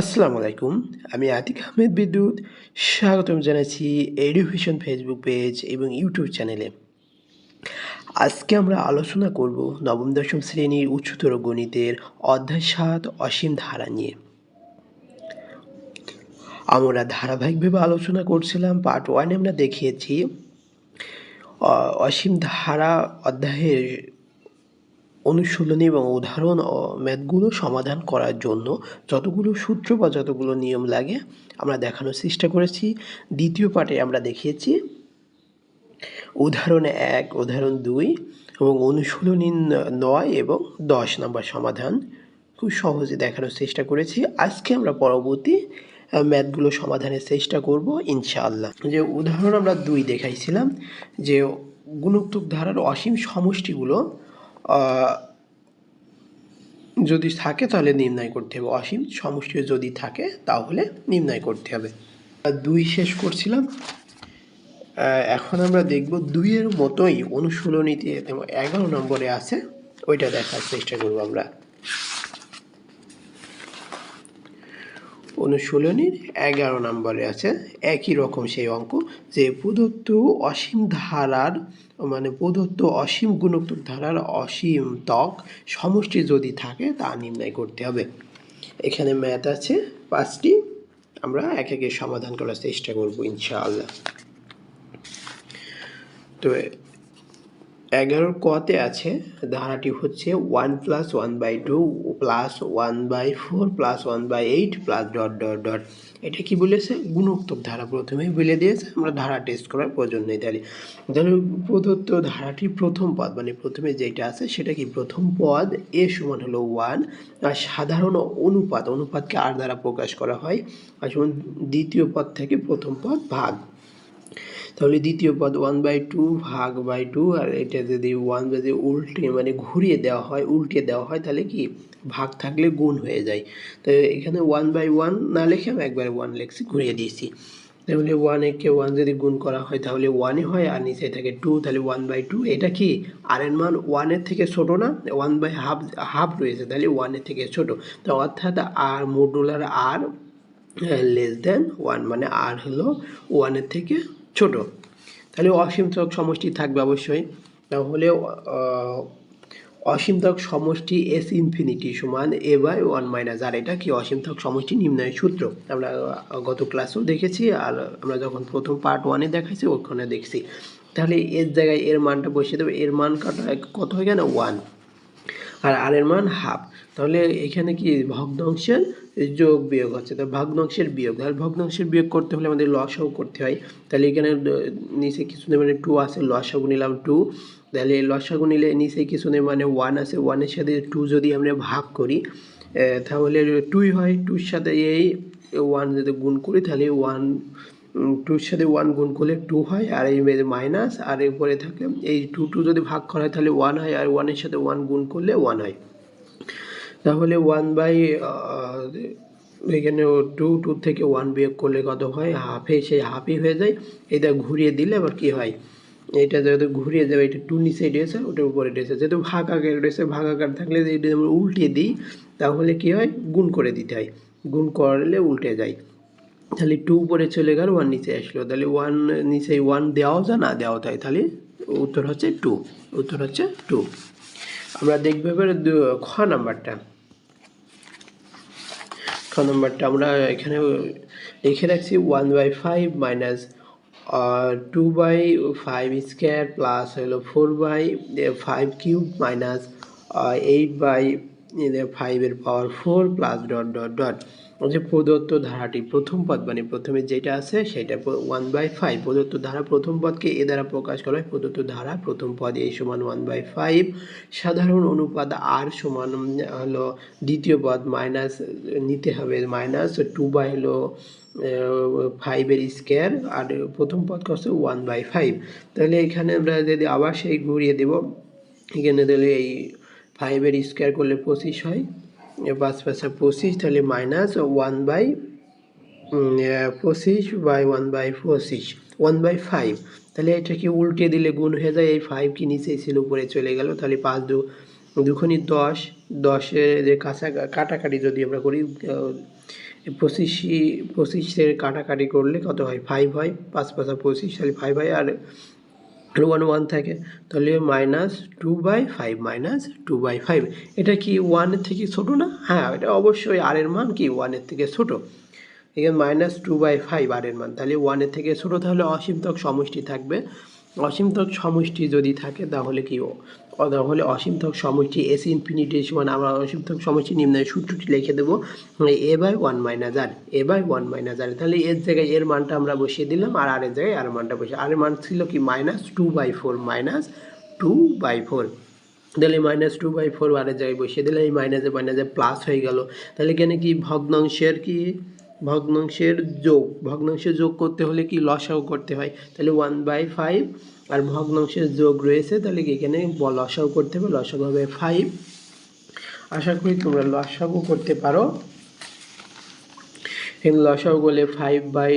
আসসালামু আলাইকুম, আমি আতিক আহমেদ বিদ্যুৎ। স্বাগতম জানাচ্ছি এডুকেশন ফেসবুক পেজ এবং ইউটিউব চ্যানেলে আজকে আমরা আলোচনা করব নবম, দশম শ্রেণির উচ্চতর গণিতের অধ্যায় সাত, অসীম ধারা নিয়ে। আমরা ধারাবাহিকভাবে আলোচনা করছিলাম পার্ট ওয়ানে আমরা দেখিয়েছি অসীম ধারা অধ্যায়ের অনুশীলনী এবং উদাহরণ ম্যাথগুলো সমাধান করার জন্য যতগুলো সূত্র বা যতগুলো নিয়ম লাগে, আমরা দেখানোর চেষ্টা করেছি। দ্বিতীয় পার্টে আমরা দেখিয়েছি উদাহরণ এক, উদাহরণ দুই এবং অনুশীলনী নয় এবং দশ নম্বর সমাধান। খুব সহজে দেখানোর চেষ্টা করেছি। আজকে আমরা পরবর্তী ম্যাথগুলো সমাধানের চেষ্টা করব ইনশাআল্লাহ। যে উদাহরণ আমরা দুই দেখাইছিলাম, যে গুণোত্তক ধারার অসীম সমষ্টিগুলো যদি থাকে তাহলে নির্ণয় করতে হবে। অসীম সমষ্টি যদি থাকে তাহলে নির্ণয় করতে হবে। দুই শেষ করছিলাম। এখন আমরা দেখব দুইয়ের মতোই অনুশীলনীতে এগারো নম্বরে আছে, ওইটা দেখার চেষ্টা করব আমরা। অনুশীলনীর এগারো নম্বরে আছে, একই রকম সেই অঙ্ক, যে প্রদত্ত অসীম ধারার মানে প্রদত্ত অসীম গুণোত্তক ধারার অসীম ত্বক সমষ্টি যদি থাকে, তা নির্ণয় করতে হবে। এখানে ম্যাথ আছে, পাঁচটি। আমরা এক একে সমাধান করার চেষ্টা করব, ইনশাআল্লাহ। তো এগারোর কতে আছে, ধারাটি হচ্ছে one plus one by two plus one by four plus one by eight plus dot dot dot এটা কি বলেছে? গুণোত্তক ধারা প্রথমেই বলে দিয়েছে, আমরা ধারা টেস্ট করার প্রয়োজন নেই তাহলে। ধরো, প্রদত্ত ধারাটির প্রথম পদ মানে প্রথমে যেটা আছে সেটা কি প্রথম পদ? এ সমান হলো ওয়ান আর সাধারণ অনুপাত, অনুপাতকে আর দ্বারা প্রকাশ করা হয়, আর দ্বিতীয় পদ থেকে প্রথম পদ ভাগ। তাহলে দ্বিতীয় পদ ওয়ান বাই টু ভাগ বাই টু আর এটা যদি ওয়ান যদি উল্টে মানে ঘুরিয়ে দেওয়া হয় উল্টে দেওয়া হয়, তাহলে কি? ভাগ থাকলে গুণ হয়ে যায়। তো এখানে ওয়ান বাই ওয়ান না লিখে আমি একবারে ওয়ান লিখছি, ঘুরিয়ে দিয়েছি। তাহলে ওয়ান একে ওয়ান যদি গুণ করা হয়, তাহলে ওয়ানে হয়, আর নিচে থাকে টু তাহলে ওয়ান বাই টু এটা কি? আর এর মান ওয়ানের থেকে ছোট না? ওয়ান বাই হাফ হাফ রয়েছে, তাহলে ওয়ানের থেকে ছোট। তো অর্থাৎ আর মডুলার আর লেস দেন ওয়ান মানে আর হলো ওয়ানের থেকে ছোট। তাহলে অসীম ত্বক সমষ্টি থাকবে অবশ্যই। তাহলে আহ, অসীম ত্বক সমষ্টি এস ইনফিনিটি সমান A by one minus R এটা কি অসীম ত্বক সমষ্টি নির্ণয়ের সূত্র? আমরা গত ক্লাসেও দেখেছি আর আমরা যখন প্রথম পার্ট ওয়ানে দেখাইছি ওখানে দেখছি। তাহলে এর জায়গায় এর মানটা বসিয়ে দেবে এর মান কত হয়ে গেল ওয়ান আর আর এর মান হাফ তাহলে এখানে কি ভগ্নাংশের যোগ বিয়োগ হচ্ছে? তো ভগ্নাংশের বিয়োগ। তাহলে ভগ্নাংশের বিয়োগ করতে হলে আমাদের লসাও করতে হয়। তাহলে এখানে নিচে কিছু মানে টু আছে লসাগু নিলাম টু তাহলে লসাগু নিলে নিচে কিছু নেই মানে ওয়ান আছে ওয়ানের সাথে টু যদি আমরা ভাগ করি তাহলে টুই হয় টুর সাথে এই ওয়ান যদি গুণ করি, তাহলে ওয়ান টুর সাথে ওয়ান গুণ করলে টু হয়, আর এই মাইনাস আর এরপরে থাকে, এই টু টু যদি ভাগ করা হয়, তাহলে ওয়ান হয়, আর ওয়ানের সাথে ওয়ান গুণ করলে ওয়ান হয়। তাহলে ওয়ান বাই এখানে টু টু থেকে ওয়ান বিয়োগ করলে কত হয়? হাফে সেই হাফই হয়ে যায়। এটা ঘুরিয়ে দিলে আবার কি হয়? এটা যেহেতু ঘুরিয়ে যাবে এটা টু নিচে রয়েছে ওটার উপরে রয়েছে যেহেতু ভাগ আকার রয়েছে ভাগ আকার থাকলে যদি এটা আমরা উল্টে দিই, তাহলে কি হয়? গুণ করে দিতে হয়। গুণ করলে উল্টে যায়। তাহলে টু উপরে চলে গেল ওয়ান নিচে আসলো। তাহলে ওয়ান নিচে ওয়ান দেওয়াও যা না দেওয়া যায়? তাহলে উত্তর হচ্ছে টু উত্তর হচ্ছে টু আমরা দেখব এবারে খ নাম্বারটা। খ নাম্বারটা আমরা এখানে লিখে রাখছি one by five minus two by five square plus হলো four by five cube minus eight by ফাইভের power four plus dot dot dot যে প্রদত্ত ধারাটি প্রথম পদ মানে প্রথমে যেটা আছে সেটা ওয়ান বাই ফাইভ প্রদত্ত ধারা প্রথম পদকে এ দ্বারা প্রকাশ করা হয়। প্রদত্ত ধারা প্রথম পদ এই সমান ওয়ান বাই ফাইভ সাধারণ অনুপাত আর সমান হলো দ্বিতীয় পদ মাইনাস নিতে হবে মাইনাস টু বাই হলো ফাইভের স্কোয়ার আর প্রথম পদ করছে ওয়ান বাই ফাইভ তাহলে এখানে আমরা যদি আবার সেই ঘুরিয়ে দেব, এখানে তাহলে এই ফাইভের স্কোয়ার করলে পঁচিশ হয়। পাঁচ পাঁচা পঁচিশ তাহলে মাইনাস ওয়ান বাই পঁচিশ বাই ওয়ান বাই পঁচিশ ওয়ান বাই ফাইভ তাহলে এটাকে উল্টে দিলে গুণ হয়ে যায়, এই ফাইভ কি নিচে ছিল, উপরে চলে গেল। তাহলে পাঁচ দু, দুখনি দশ, দশের যে কাছা কাটাকাটি যদি আমরা করি পঁচিশই, পঁচিশের কাটাকাটি করলে কত হয়? ফাইভ হয়, পাঁচ পাঁচা পঁচিশ তাহলে ফাইভ হয়, আর ওয়ান ওয়ান থাকে, তাহলে minus two by five minus two by five এটা কি ওয়ানের থেকে ছোটো না? হ্যাঁ এটা অবশ্যই আর এর মান কি ওয়ানের থেকে ছোটো। এখানে মাইনাস টু বাই ফাইভ আর এর মান, তাহলে ওয়ানের থেকে ছোটো তাহলে অসীমতক সমষ্টি থাকবে। অসীমতক সমষ্টি যদি থাকে তাহলে কি ও- তাহলে অসীমতক সমষ্টি এস ইনফিনিটি সমান, আমরা অসীমতক সমষ্টি নিম্নের সূত্রটি লিখে দেবো। A by one minus R A by one minus R তাহলে এর জায়গায় এর মানটা আমরা বসিয়ে দিলাম, আর আর এর জায়গায় আর মানটা বসিয়ে আর মান ছিল কি? Minus two by four minus two by four তাহলে মাইনাস টু বাই ফোর আরের জায়গায় বসিয়ে দিলে এই মাইনাসে মাইনাসে প্লাস হয়ে গেল। তাহলে এখানে কি ভগ্নাংশের কি? ভগ্নাংশের যোগ। ভগ্নাংশের যোগ করতে হলে কি? লসাও করতে হয়। তাহলে ওয়ান বাই ফাইভ আর ভগ্নাংশের যোগ রয়েছে, তাহলে কি এখানে লসাও করতে হবে? লসাগু হবে ফাইভ আশা করি তোমরা লসাগু করতে পারো। এখানে লসাগু করলে ফাইভ বাই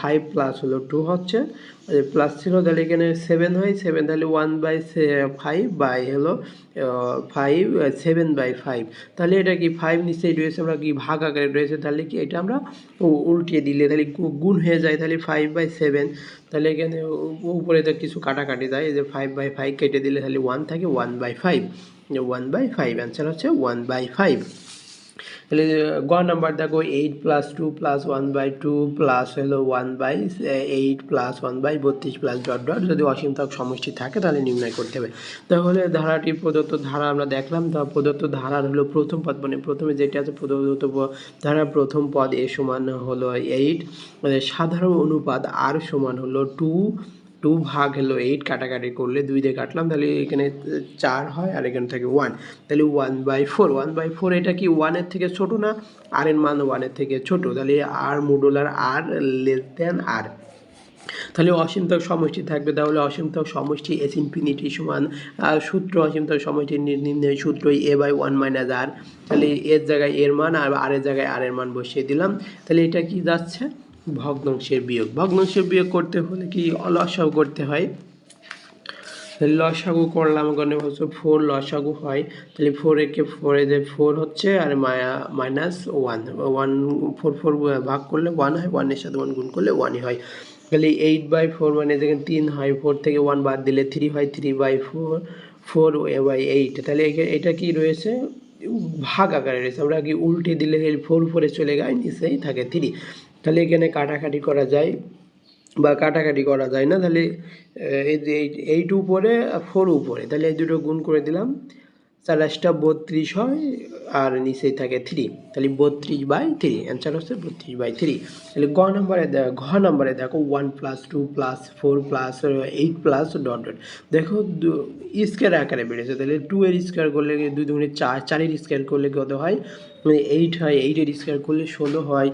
ফাইভ প্লাস হলো টু হচ্ছে। প্লাস ছিল তাহলে এখানে সেভেন হয় সেভেন তাহলে ওয়ান বাই ফাইভ বাই হলো ফাইভ সেভেন বাই ফাইভ তাহলে এটা কি ফাইভ নিশ্চয়ই রয়েছে, আমরা কি ভাগ আকারে রয়েছে, তাহলে কি এটা আমরা উল্টিয়ে দিলে তাহলে গুণ হয়ে যায়, তাহলে ফাইভ বাই সেভেন তাহলে এখানে উপরে তো কিছু কাটাকাটি যায় যে ফাইভ বাই ফাইভ কেটে দিলে তাহলে ওয়ান থাকে one by five one by five answer হচ্ছে ওয়ান বাই ফাইভ তাহলে, গ নাম্বার দেখো eight plus two plus one by two plus হলো one by eight plus one by বত্রিশ প্লাস ডট ডট যদি অসীমতক সমষ্টি থাকে, তাহলে নির্ণয় করতে হবে। তাহলে ধারাটি প্রদত্ত ধারা আমরা দেখলাম, তা প্রদত্ত ধারার হলো প্রথম পদ মানে প্রথমে যেটা আছে, প্রদত্ত ধারার প্রথম পদ এ সমান হলো এইট সাধারণ অনুপাত আর সমান হলো টু টু ভাগ হলো এইট কাটাকাটি করলে দুই দিয়ে কাটলাম, তাহলে এখানে চার হয় আর এখানে থাকে ওয়ান তাহলে one by four one by four এটা কি ওয়ানের থেকে ছোট না আর এর মান ওয়ানের থেকে ছোট? তাহলে আর মডুলার আর লেস দেন আর তাহলে অসীমতক সমষ্টি থাকবে, তাহলে অসীমতক সমষ্টি এস ইনফিনিটি সমান সূত্র অসীমতক সমষ্টি নি- নির্ণয় সূত্র A by one minus R তাহলে এর জায়গায় এর মান আর আর এর জায়গায় আর এর মান বসিয়ে দিলাম। তাহলে এটা কি যাচ্ছে? ভগ্নাংশের বিয়োগ। ভগ্নাংশের বিয়োগ করতে হলে কি অলসাও করতে হয়? লসাগু করলাম ওখানে হচ্ছে ফোর লসাগু হয়। তাহলে ফোর একে ফোরে যে ফোর হচ্ছে আর মায়া minus one one four four ভাগ করলে ওয়ান হয় ওয়ানের সাথে ওয়ান গুণ করলে ওয়ানই হয়। তাহলে এইট বাই ফোর মানে যেখানে তিন হয় ফোর থেকে ওয়ান বাদ দিলে থ্রি হয় থ্রি বাই ফোর ফোর এ বাই এইট তাহলে এটা কি রয়েছে? ভাগ আকারে রয়েছে। আমরা কি উল্টে দিলে ফোর ফোরে চলে যায়, নিচেই থাকে থ্রি তাহলে এখানে কাটাকাটি করা যায় বা কাটাকাটি করা যায় না, তাহলে এইট উপরে ফোর উপরে, তাহলে এই দুটো গুণ করে দিলাম চারাশটা বত্রিশ হয় আর নিচেই থাকে থ্রি তাহলে বত্রিশ বাই থ্রি অ্যান্সার হচ্ছে বত্রিশ বাই থ্রি তাহলে গ নম্বরে ঘ নম্বরে দেখো one plus two plus four plus eight plus dot dot দেখো স্কোয়ার আকারে বেড়েছে, তাহলে টু এর স্কোয়ার করলে দুই দুগুণে চার, চারের স্কোয়ার করলে কত হয়? এইট হয় এইটের স্কোয়ার করলে ষোলো হয়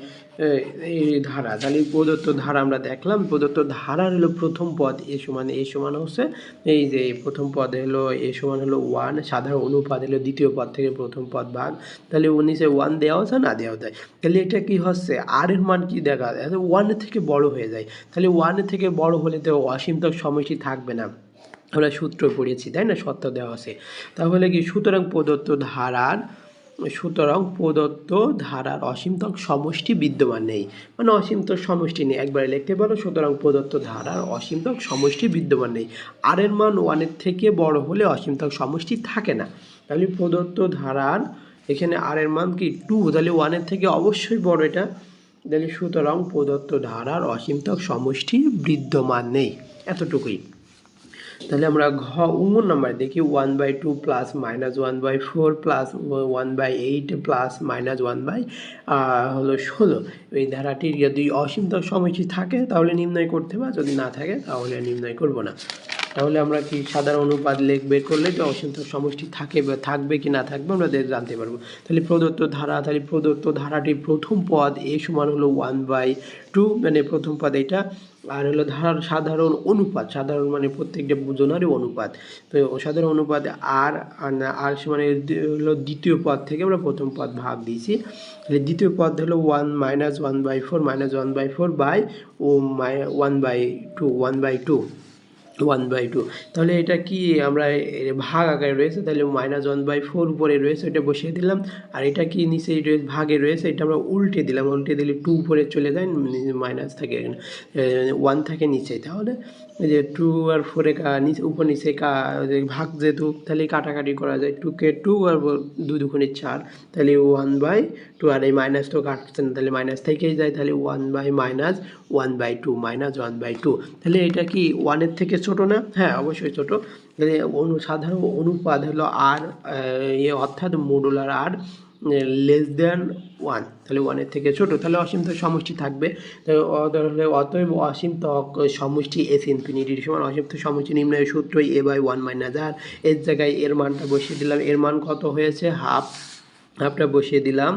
এই ধারা, তাহলে প্রদত্ত ধারা আমরা দেখলাম, প্রদত্ত ধারার হলো প্রথম পদ এ সমান এ সমান হচ্ছে, এই যে প্রথম পদ হলো, এ সমান হলো ওয়ান সাধারণ অনুপাত হলো দ্বিতীয় পদ থেকে প্রথম পদ ভাগ, তাহলে উনিশে ওয়ান দেওয়া আছে না, দেওয়া যায়। তাহলে এটা কি হচ্ছে? আর মান কি দেখা যায়? ওয়ানের থেকে বড় হয়ে যায়। তাহলে ওয়ানের থেকে বড় হলে তো অসীমতক সমষ্টি থাকবে না। আমরা সূত্র পড়েছি, তাই না? সত্য দেওয়া আছে। তাহলে কি? সুতরাং প্রদত্ত ধারার, সুতরাং প্রদত্ত ধারার অসীমতক সমষ্টি বিদ্যমান নেই। মানে অসীমতক সমষ্টি নেই। একবারে লিখতে পারো, সুতরাং প্রদত্ত ধারার অসীমতক সমষ্টি বিদ্যমান নেই। আর এর মান ওয়ানের থেকে বড় হলে অসীমতক সমষ্টি থাকে না। তাহলে প্রদত্ত ধারার এখানে আর এর মান কি টু তাহলে ওয়ানের থেকে অবশ্যই বড় এটা। তাহলে সুতরাং প্রদত্ত ধারার অসীমতক সমষ্টি বিদ্যমান নেই, এতটুকুই। তাহলে আমরা ঘ উমন নাম্বার দেখি one by two plus minus one by four plus one by eight plus minus one by হলো ষোলো। এই ধারাটির যদি অসীমতক সমষ্টি থাকে, তাহলে নির্ণয় করতে হবে যদি না থাকে, তাহলে নির্ণয় করব না। তাহলে আমরা কি সাধারণ অনুপাত লেখ বের করলে যে অসীমতক সমষ্টি থাকে বা থাকবে কি না থাকবে আমরা জানতে পারব। তাহলে প্রদত্ত ধারা, তাহলে প্রদত্ত ধারাটির প্রথম পদ এ সমান হলো ওয়ান বাই টু মানে প্রথম পদ এটা, আর হলো ধারার সাধারণ অনুপাত, সাধারণ মানে প্রত্যেকটা জনারই অনুপাত। তো সাধারণ অনুপাত আর আর মানে হলো দ্বিতীয় পদ থেকে আমরা প্রথম পদ ভাগ দিয়েছি। তাহলে দ্বিতীয় পদ হলো one minus one by four minus one by four by O my one by two one by two one by two তাহলে এটা কি আমরা ভাগ আকারে রয়েছে? তাহলে মাইনাস ওয়ান বাই ফোর উপরে রয়েছে এটা বসিয়ে দিলাম। আর এটা কি নিচে ভাগে রয়েছে, এটা আমরা উল্টে দিলাম। উল্টে দিলে টু উপরে চলে যায় মাইনাস থাকে ওয়ান থাকে নিচে, তাহলে এই যে টু আর ফোরে কা, নিচে, উপর নিচে কা ভাগ যেহেতু, তাহলে কাটাকাটি করা যায়। টু কে টু আর দুই দুগুণে চার, তাহলে ওয়ান বাই টু আর এই মাইনাস তো কাটছে না, তাহলে মাইনাস থেকেই যায়, তাহলে one by minus one by two minus one by two তাহলে এটা কি ওয়ানের থেকে ছোট না? হ্যাঁ অবশ্যই ছোট। তাহলে অনু, সাধারণ অনুপাত হলো আর ইয়ে অর্থাৎ মডুলার আর লেস দেন ওয়ান তাহলে ওয়ানের থেকে ছোটো, তাহলে অসীম তো সমষ্টি থাকবে। তাহলে অতএব অসীম তক সমষ্টি এস ইনফিনিটির সমান অসীম তো সমষ্টি নিম্ন সূত্রই a by one minus r এর জায়গায় এর মানটা বসিয়ে দিলাম, এর মান কত হয়েছে? হাফ হাফটা বসিয়ে দিলাম।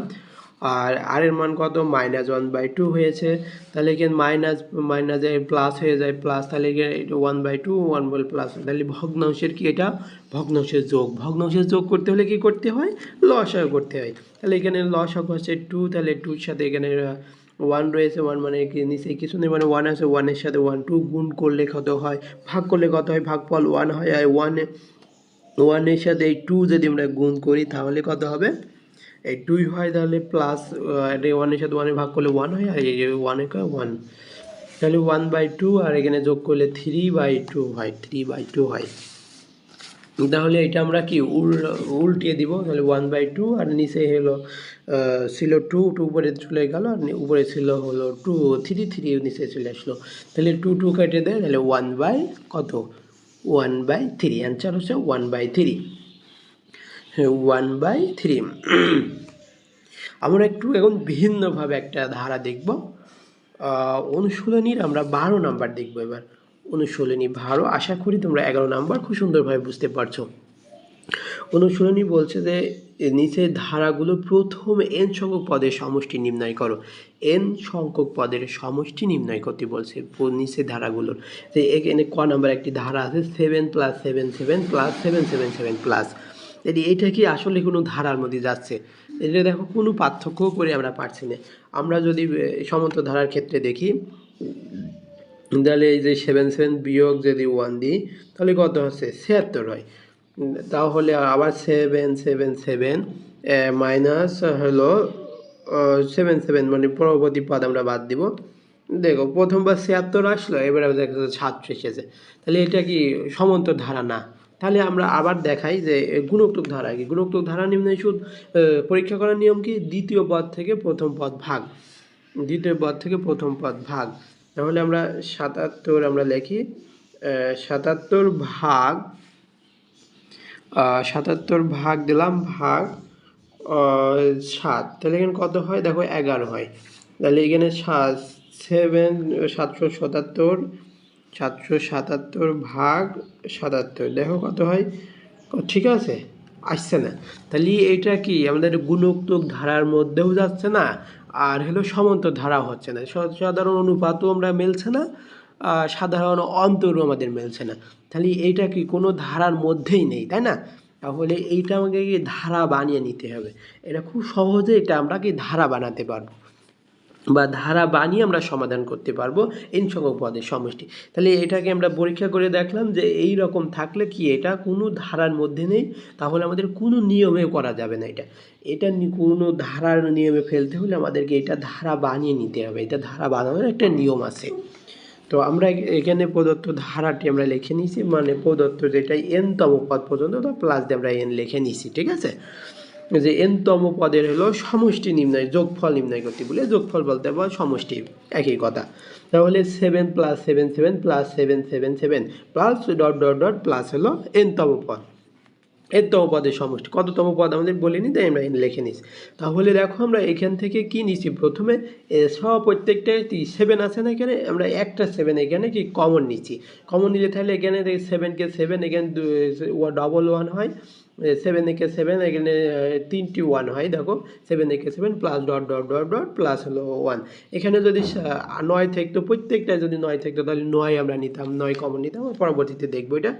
আর আর এর মান কত? মাইনাস ওয়ান বাই টু হয়েছে। তাহলে এখানে মাইনাস মাইনাস প্লাস হয়ে যায়। প্লাস তাহলে one by two one by plus তাহলে ভগ্নাংশের কি এটা? ভগ্নাংশের যোগ। ভগ্নাংশের যোগ করতে হলে কি করতে হয়? লসাগু করতে হয়। তাহলে এখানে লসাগু হচ্ছে টু তাহলে টুর সাথে এখানে ওয়ান রয়েছে ওয়ান মানে কি নিচে কিছু নেই মানে ওয়ান আছে ওয়ানের সাথে ওয়ান টু গুণ করলে কত হয়? ভাগ করলে কত হয়? ভাগফল ওয়ান হয়, আর ওয়ানে ওয়ানের সাথে এই টু যদি আমরা গুণ করি, তাহলে কত হবে? এই টুই হয় তাহলে প্লাস এটা ওয়ানের সাথে ওয়ানে ভাগ করলে ওয়ান হয়, আর এই ওয়ানে কয় ওয়ান তাহলে ওয়ান বাই টু আর এখানে যোগ করলে থ্রি বাই টু হয় থ্রি বাই টু হয়। তাহলে এটা আমরা কি, উল, উল্টিয়ে দিব, তাহলে ওয়ান বাই টু আর নিচে হলো ছিল টু টু উপরে চলে গেল, আর উপরে ছিল হলো টু থ্রি থ্রি নিচে চলে আসলো। তাহলে টু টু কেটে দেয় তাহলে ওয়ান বাই কত? ওয়ান বাই থ্রি অ্যান্সার হচ্ছে one by three one by three আমরা একটু এখন ভিন্নভাবে একটা ধারা দেখব। অনুশীলনীর আমরা বারো নাম্বার দেখব এবার। অনুশীলনী বারো, আশা করি তোমরা এগারো নাম্বার খুব সুন্দরভাবে বুঝতে পারছ। অনুশীলনী বলছে যে নিচে ধারাগুলো প্রথম এন সংখ্যক পদের সমষ্টি নির্ণয় করো। এন সংখ্যক পদের সমষ্টি নির্ণয় করতে বলছে নিচে ধারাগুলোর। যে এখানে ক নাম্বার একটি ধারা আছে seven plus seven seven plus seven seven seven plus এটা কি আসলে কোনো ধারার মধ্যে যাচ্ছে? এটা দেখো, কোনো পার্থক্য করে আমরা পারছি না। আমরা যদি সমন্ত ধারার ক্ষেত্রে দেখি, তাহলে এই যে সেভেন সেভেন বিয়োগ যদি ওয়ান দিই, তাহলে কত হচ্ছে? ছিয়াত্তর হয়। তাহলে আবার সেভেন সেভেন সেভেন মাইনাস হলো সেভেন সেভেন মানে পরবর্তী পদ আমরা বাদ দিব। দেখো প্রথমবার ছিয়াত্তর আসলো, এবার দেখা যাচ্ছে ছাত্র এসেছে। তাহলে এটা কি সমন্ত ধারা না? তাহলে আমরা আবার দেখাই যে গুণোক্তক ধারা কি? গুণোক্তক ধারা নিম্নয় সুদ পরীক্ষা করার নিয়ম কি? দ্বিতীয় পদ থেকে প্রথম পদ ভাগ। দ্বিতীয় পদ থেকে প্রথম পদ ভাগ। তাহলে আমরা সাতাত্তর আমরা লিখি সাতাত্তর ভাগ সাতাত্তর ভাগ দিলাম, ভাগ সাত। তাহলে এখানে কত হয়? দেখো এগারো হয়। তাহলে এখানে সাত, সেভেন, সাতশো সাতাত্তর সাতশো সাতাত্তর ভাগ সাতাত্তর। দেখো কত হয়? ঠিক আছে? আসছে না। তাহলে এটা কি? আমাদের গুণোক্তক ধারার মধ্যেও যাচ্ছে না, আর হলো সমান্ত ধারা হচ্ছে না। সাধারণ অনুপাতও আমরা মেলছে না সাধারণ অন্তরও আমাদের মেলছে না। তাহলে এইটা কি কোনো ধারার মধ্যেই নেই, তাই না? তাহলে এইটা আমাকে কি ধারা বানিয়ে নিতে হবে? এটা খুব সহজে এটা আমরা কি ধারা বানাতে পারব? বা ধারা বানিয়ে আমরা সমাধান করতে পারব এন সংখ্যক পদের সমষ্টি। তাহলে এটাকে আমরা পরীক্ষা করে দেখলাম যে এই রকম থাকলে কি এটা? কোনো ধারার মধ্যে নেই, তাহলে আমাদের কোনো নিয়মে করা যাবে না এটা। এটা কোনো ধারার নিয়মে ফেলতে হলে আমাদেরকে এটা ধারা বানিয়ে নিতে হবে। এটা ধারা বানানোর একটা নিয়ম আছে। তো আমরা এখানে প্রদত্ত ধারাটি আমরা লিখে নিয়েছি মানে প্রদত্ত যেটা এনতম পদ পর্যন্ত প্লাস দিয়ে আমরা এন লিখে নিয়েছি, ঠিক আছে? যে এনতম পদের হলো সমষ্টি নির্ণয়, যোগফল নির্ণয় করতে বলে যোগফল বলতে পারব সমষ্টি, একই কথা। তাহলে seven plus seven seven plus seven seven seven plus dot dot dot plus হলো এনতম পদ। এনতম পদের সমষ্টি, কততম পদ আমাদের বলে বলিনি তাই আমরা লিখে নিছি। তাহলে দেখো আমরা এখান থেকে কি নিছি? প্রথমে সব প্রত্যেকটা সেভেন আছে না এখানে? আমরা একটা সেভেন এখানে কি কমন নিচ্ছি কমন নিলে তাহলে এখানে সেভেনকে সেভেন এখানে ডবল ওয়ান হয়। সেভেন একে সেভেন এখানে তিনটি ওয়ান হয়, দেখো। সেভেন একে seven plus dot dot dot dot plus হলো ওয়ান এখানে যদি নয় থাকতো প্রত্যেকটা যদি নয় থাকতো, তাহলে নয় আমরা নিতাম, নয় কমন নিতাম পরবর্তীতে দেখব এটা।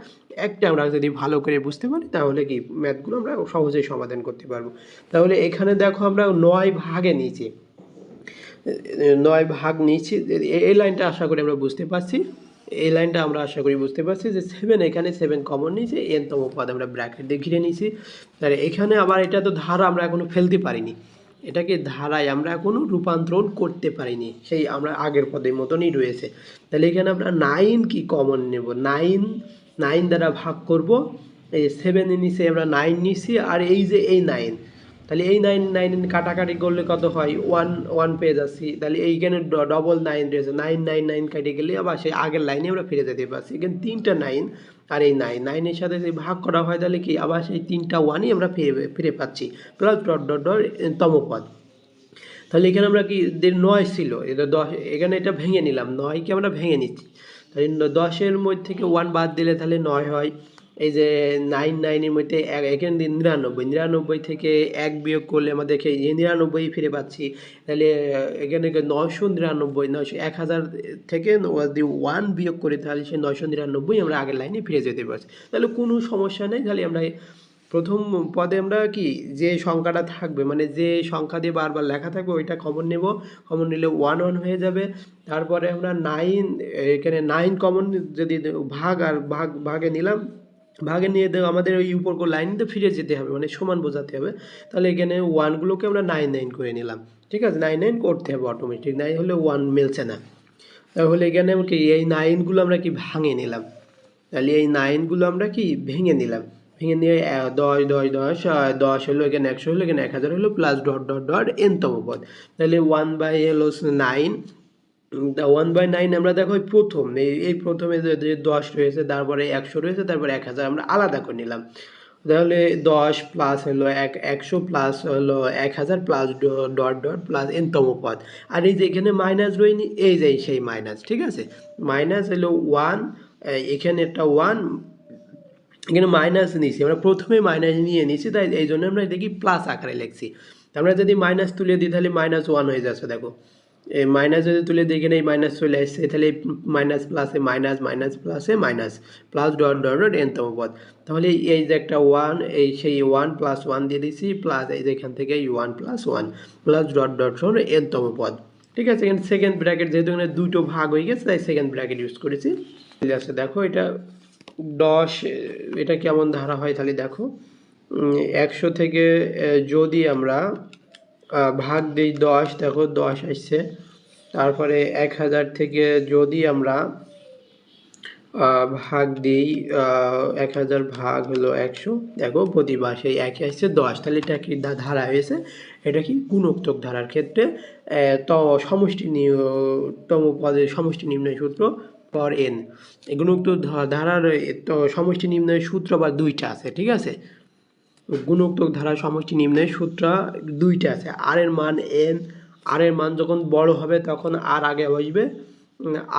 একটা আমরা যদি ভালো করে বুঝতে পারি, তাহলে কি ম্যাথগুলো আমরা সহজেই সমাধান করতে পারব। তাহলে এখানে দেখো আমরা নয় ভাগে নিচে নয় ভাগ নিয়েছি এই লাইনটা আশা করি আমরা বুঝতে পারছি। এই লাইনটা আমরা আশা করি বুঝতে পারছি যে সেভেন এখানে সেভেন কমন নিয়েছে এনতম পদ আমরা ব্র্যাকেট দিয়ে ঘিরে নিয়েছি। তাহলে এখানে আবার এটা তো ধারা আমরা এখনও ফেলতে পারিনি। এটাকে ধারায় আমরা এখনও রূপান্তরণ করতে পারিনি। সেই আমরা আগের পদের মতনই রয়েছে। তাহলে এখানে আমরা নাইন কি কমন নেব? নাইন নাইন দ্বারা ভাগ করব। এই সেভেনের নিচে আমরা নাইন নিছি আর এই যে এই নাইন তাহলে এই নাইন নাইন কাটাকাটি করলে কত হয়? ওয়ান ওয়ান পেয়ে যাচ্ছি। তাহলে এইখানে ডবল নাইন রয়েছে। নাইন নাইন নাইন কেটে গেলে আবার সেই আগের লাইনে আমরা ফিরে যেতে পারছি। এখানে তিনটা নাইন আর এই নাইন নাইনের সাথে যদি ভাগ করা হয় তাহলে কি? আবার সেই তিনটা ওয়ানই আমরা ফিরে ফিরে পাচ্ছি। প্লাস ডট ডট ডট তমপদ তাহলে এখানে আমরা কি? নয় ছিল, এটা দশ, এখানে এটা ভেঙে নিলাম। নয়কে আমরা ভেঙে নিচ্ছি। তাহলে দশের মধ্যে থেকে ওয়ান বাদ দিলে তাহলে নয় হয়। এই যে নাইন নাইনের মধ্যে এখানে দিন নিরানব্বই নিরানব্বই থেকে এক বিয়োগ করলে আমাদের এই নিরানব্বই ফিরে পাচ্ছি। তাহলে এখানে নয়শো নিরানব্বই, নয়শো এক হাজার থেকে ওয়ান বিয়োগ করি তাহলে সেই নয়শো নিরানব্বই আমরা আগের লাইনে ফিরে যেতে পারছি। তাহলে কোনো সমস্যা নেই তাহলে আমরা প্রথম পদে আমরা কি যে সংখ্যাটা থাকবে মানে যে সংখ্যা দিয়ে বারবার লেখা থাকবে ওইটা কমন নেব। কমন নিলে ওয়ান ওয়ান হয়ে যাবে। তারপরে আমরা নাইন এখানে নাইন কমন যদি ভাগ আর ভাগ, ভাগে নিলাম ভাগে নিয়ে দেবো আমাদের ওই উপর লাইন লাইনতে ফিরে যেতে হবে মানে সমান বোঝাতে হবে। তাহলে এখানে ওয়ানগুলোকে আমরা নাইন নাইন করে নিলাম। ঠিক আছে? নাইন নাইন করতে হবে অটোমেটিক নাইন হলে ওয়ান মিলছে না। তাহলে এখানে কি এই নাইনগুলো আমরা কি ভাঙে নিলাম? তাহলে এই নাইনগুলো আমরা কি ভেঙে নিলাম? ভেঙে নিয়ে দশ দশ দশ দশ হলো এখানে একশো হলো এখানে এক হাজার হলো প্লাস ডট ডট ডট এনতম পদ। তাহলে ওয়ান বাই হলো নাইন ওয়ান বাই নাইন আমরা দেখো প্রথম, এই প্রথমে যে দশ রয়েছে, তারপরে একশো রয়েছে, তারপরে এক হাজার আমরা আলাদা করে নিলাম। তাহলে দশ প্লাস হলো এক, একশো প্লাস হলো এক হাজার প্লাস ডট ডট প্লাস এনতম পদ। আর এই যে এখানে মাইনাস রয়নি এই যে সেই মাইনাস ঠিক আছে? মাইনাস হলো ওয়ান এখানে একটা ওয়ান এখানে মাইনাস নিয়েছি। আমরা প্রথমে মাইনাস নিয়ে নিয়েছি, তাই এই জন্য আমরা দেখি প্লাস আকারে লিখছি। আমরা যদি মাইনাস তুলে দিই, তাহলে মাইনাস ওয়ান হয়ে যাচ্ছে, দেখো। এই মাইনাস যদি তুলে দিই এখানে এই মাইনাস চলে আসছে তাহলে মাইনাস প্লাসে মাইনাস মাইনাস প্লাসে minus plus dot dot dot এনতম পদ। তাহলে এই যে একটা ওয়ান এই সেই ওয়ান প্লাস ওয়ান দিয়ে দিয়েছি প্লাস এই যে এখান থেকে এই one plus one plus dot dot সহ এনতম পদ। ঠিক আছে, এখানে সেকেন্ড ব্র্যাকেট যেহেতু এখানে দুটো ভাগ হয়ে গেছে, তাই সেকেন্ড ব্র্যাকেট ইউজ করেছি। আছে, দেখো, এটা দশ, এটা কেমন ধারা হয়, তাহলে দেখো। একশো থেকে যদি আমরা ভাগ দিই, দশ, দেখো দশ আসছে। তারপরে এক হাজার থেকে যদি আমরা ভাগ দিই এক হাজার ভাগ হলো একশো, দেখো প্রতিবার সেই একই আসছে, দশ। তাহলে এটা কি ধারা হয়েছে? এটা কি গুণোক্তক ধারার ক্ষেত্রে ত সমষ্টি তম পদের সমষ্টি নির্ণয় সূত্র পর এন এই গুণোক্তক ধারার সমষ্টি নির্ণয় সূত্র বা দুইটা আছে, ঠিক আছে? গুণোক্তক ধারা সমষ্টি নির্ণয়ের সূত্র দুইটা আছে। আর এর মান এন আর এর মান যখন বড় হবে তখন আর আগে বসবে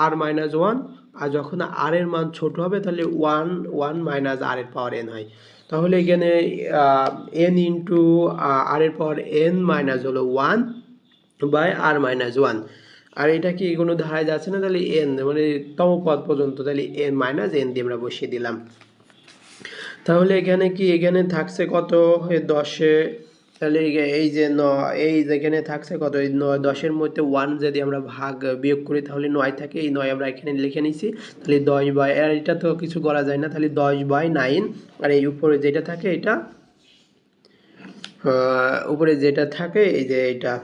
আর মাইনাস ওয়ান আর যখন আর এর মান ছোট হবে তাহলে ওয়ান ওয়ান মাইনাস আর এর পাওয়ার এন হয়। তাহলে এখানে এন ইন্টু আর এর পাওয়ার এন মাইনাস হলো one by r minus one আর এটা কি কোনো ধারায় যাচ্ছে না? তাহলে এন মানে তম পদ পর্যন্ত, তাহলে এন মাইনাস এন দিয়ে আমরা বসিয়ে দিলাম। তাহলে এখানে কি, এখানে থাকছে কত? দশে, তাহলে এই যে- ন, এই যেখানে থাকছে কত? এই নয় দশের মধ্যে ওয়ান যদি আমরা ভাগ, বিয়োগ করি, তাহলে নয় থাকে। এই নয় আমরা এখানে লিখে নিছি। তাহলে দশ বাই, আর এটা তো কিছু করা যায় না। তাহলে দশ বাই নাইন আর এই উপরে যেটা থাকে, এটা উপরে যেটা থাকে, এই যে এটা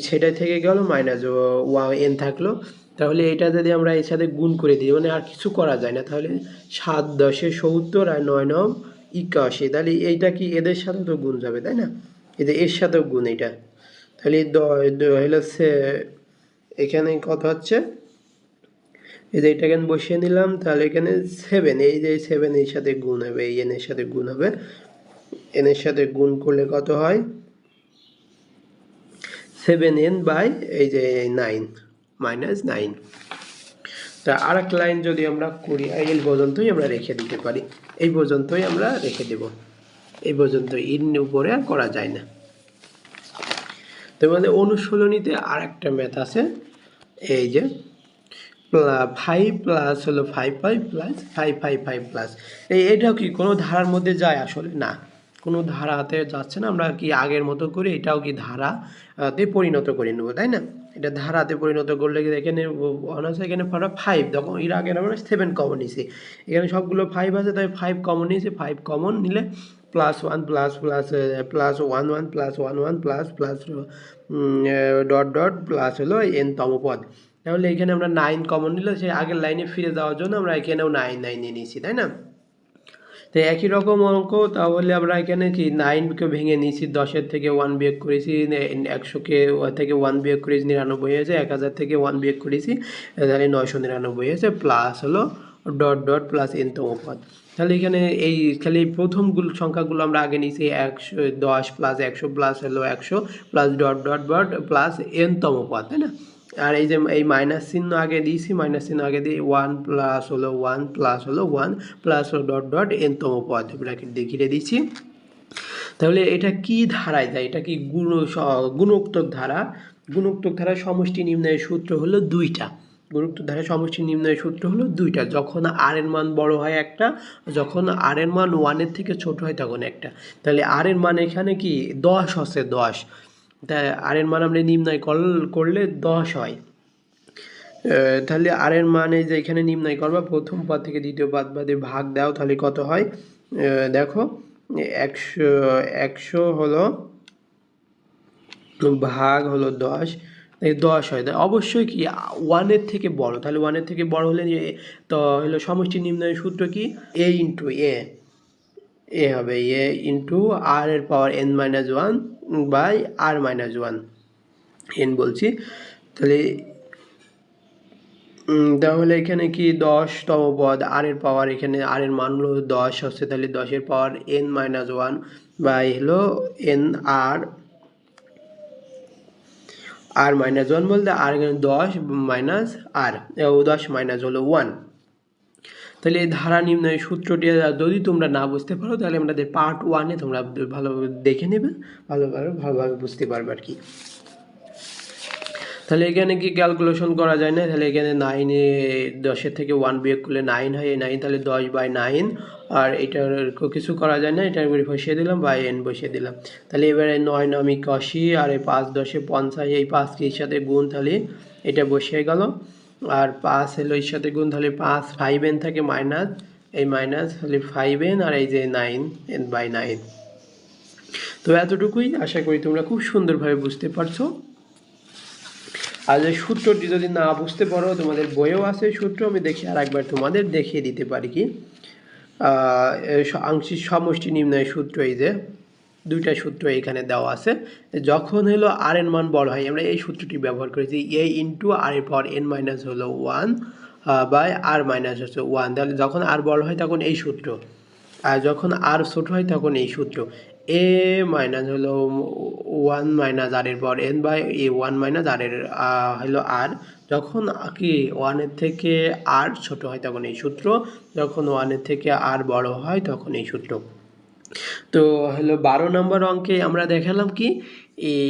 সেটা থেকে গেল মাইনাস ওয়া এন থাকল। তাহলে এটা যদি আমরা এর সাথে গুণ করে দিই মানে আর কিছু করা যায় না। তাহলে সাত, দশে সত্তর আর নয় নম একাশি, তাহলে এইটা কি এদের সাথে তো গুণ যাবে, তাই না? এই যে এর সাথেও গুণ এটা। তাহলে সে- এখানে কত হচ্ছে? এই যে এটা এখানে বসিয়ে নিলাম, তাহলে এখানে সেভেন এই যে সেভেন এর সাথে গুণ হবে, এই এনের সাথে গুণ হবে। এনের সাথে গুণ করলে কত হয়? সেভেন এন বাই এই যে নাইন মাইনাস নাইন তা আর এক লাইন যদি আমরা করি, এই পর্যন্তই আমরা রেখে দিতে পারি। এই পর্যন্তই আমরা রেখে দেব। এই পর্যন্ত ইন উপরে আর করা যায় না। তো আমাদের অনুশীলনীতে আর একটা ম্যাথ আছে। এই যে ফাইভ প্লাস হলো five five plus five five five plus এই এটাও কি কোনো ধারার মধ্যে যায় আসলে? না। কোনো ধারাতে যাচ্ছে না। আমরা কি আগের মতো করে এটাও কি ধারাতে পরিণত করে নেব, তাই না? এটা ধারাতে পরিণত করলে এখানে আছে এখানে আমরা ফাইভ তখন এর আগে আমরা সেভেন কমন নিয়েছি এখানে সবগুলো ফাইভ আছে, তাই ফাইভ কমন নিয়েছি ফাইভ কমন নিলে plus one plus plus plus one one plus one one plus plus dot dot plus হলো এন তম পদ। তাহলে এখানে আমরা নাইন কমন নিলে সেই আগের লাইনে ফিরে যাওয়ার জন্য আমরা এখানেও নাইন নাইন নিয়ে নিয়েছি, তাই না? তো একই রকম অঙ্ক, তাহলে আমরা এখানে কি নাইনকে ভেঙে নিয়েছি, দশের থেকে ওয়ান বিয়োগ করেছি একশোকে থেকে ওয়ান বিয়োগ করেছি, নিরানব্বই হয়েছে, এক হাজার থেকে ওয়ান বিয়োগ করেছি, তাহলে নয়শো নিরানব্বই হয়েছে প্লাস হলো ডট ডট প্লাস এনতম পদ। তাহলে এখানে এই খালি প্রথমগুলো সংখ্যাগুলো আমরা আগে নিয়েছি, একশো, দশ প্লাস একশো প্লাস হলো একশো plus dot dot dot plus এনতম পদ, তাই না? আর এই যে এই মাইনাস চিহ্ন আগে দিয়েছি মাইনাস চিহ্ন আগে দিয়ে ওয়ান প্লাস হলো ওয়ান প্লাস হলো ওয়ান প্লাস ডট ডট এনতম পদ। ব্র্যাকেট দিয়ে ঘিরে দিচ্ছি। তাহলে এটা কি ধারায় যায়? এটা কি গুণ গুণোক্তক ধারা? গুণোক্তক ধারার সমষ্টি নির্ণয়ের সূত্র হলো দুইটা। গুণোক্তক ধারা সমষ্টি নির্ণয়ের সূত্র হলো দুইটা। যখন আর এর মান বড় হয় একটা, যখন আর এর মান ওয়ানের থেকে ছোট হয় তখন একটা। তাহলে আর এর মান এখানে কি? দশ হচ্ছে দশ। তা আর এর মান আমরা নির্ণয় করল- দশ হয়। তাহলে আর এর মানে যে এখানে নির্ণয় করবা, প্রথম পদ থেকে দ্বিতীয় পদ বাদে ভাগ দাও, তাহলে কত হয়? দেখো, একশো একশো হলো ভাগ হলো দশ দশ হয়। অবশ্যই কি, ওয়ানের থেকে বড়, তাহলে ওয়ানের থেকে বড় হলে তো হলো সমষ্টি নির্ণয়ের সূত্র কি? এ ইন্টু এ এ হবে এ ইন্টু আর এর power n minus one by r minus one n বলছি। তাহলে তাহলে এখানে কি দশতম পদ? আর এর পাওয়ার এখানে আর এর মান হলো দশ হচ্ছে, তাহলে দশের power n minus one by হলো এন আর আর মাইনাস ওয়ান বলতে আর এখানে দশ মাইনাস আর দশ মাইনাস হলো ওয়ান তাহলে এই ধারা নির্ণয়ের সূত্রটি যদি তোমরা না বুঝতে পারো, তাহলে আমাদের পার্ট ওয়ানে তোমরা ভালোভাবে দেখে নেবে, ভালোভাবে ভালোভাবে বুঝতে পারবে আর কি। তাহলে এখানে কি ক্যালকুলেশন করা যায় না? তাহলে এখানে নাইনে দশের থেকে ওয়ান বিয়োগ করলে নাইন হয়, এই নাইন তাহলে দশ বাই নাইন আর এটার কিছু করা যায় না এটার উপরে বসিয়ে দিলাম বাই এন বসিয়ে দিলাম। তাহলে এবারে নয় নমিক আশি আর এই পাঁচ দশে পঞ্চাশ, এই পাঁচকে এর সাথে গুণ, তাহলে এটা বসিয়ে গেল। আর পাঁচ হলো এর সাথে গুণ তাহলে পাঁচ ফাইভ এন থাকে মাইনাস এই মাইনাস তাহলে ফাইভ এন আর এই যে নাইন এন বাই নাইন তো এতটুকুই আশা করি তোমরা খুব সুন্দরভাবে বুঝতে পারছ। আর এই সূত্রটি যদি না বুঝতে পারো, তোমাদের বইয়েও আছে সূত্র, আমি দেখি আর একবার তোমাদের দেখিয়ে দিতে পারি কি। আংশিক সমষ্টি নির্ণয় সূত্র এই যে। দুইটা সূত্র এখানে দেওয়া আছে। যখন হলো আর এর মান বড় হয়, আমরা এই সূত্রটি ব্যবহার করেছি এ ইন্টু আর এর পাওয়ার এন মাইনাস হলো ওয়ান বাই আর মাইনাস হচ্ছে ওয়ান তাহলে যখন আর বড় হয় তখন এই সূত্র, আর যখন আর ছোট হয় তখন এই সূত্র। এ মাইনাস হলো ওয়ান মাইনাস আর এর পর n by a one minus r এর হলো আর যখন কি ওয়ানের থেকে আর ছোট হয় তখন এই সূত্র, যখন ওয়ানের থেকে আর বড় হয় তখন এই সূত্র। তো হলো বারো নম্বর অঙ্কে আমরা দেখালাম কি, এই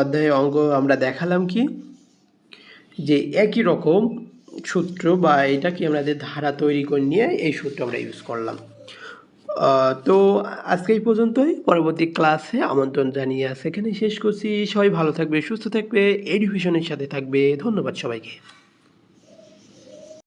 অধ্যায়ে অঙ্ক আমরা দেখালাম কি, যে একই রকম সূত্র বা এটা কি আমাদের ধারা তৈরি করে নিয়ে এই সূত্র আমরা ইউজ করলাম। তো আজকে এই পর্যন্তই। পরবর্তী ক্লাসে আমন্ত্রণ জানিয়ে এখানে শেষ করছি। সবাই ভালো থাকবে, সুস্থ থাকবে এডুকেশনের সাথে থাকবে। ধন্যবাদ সবাইকে।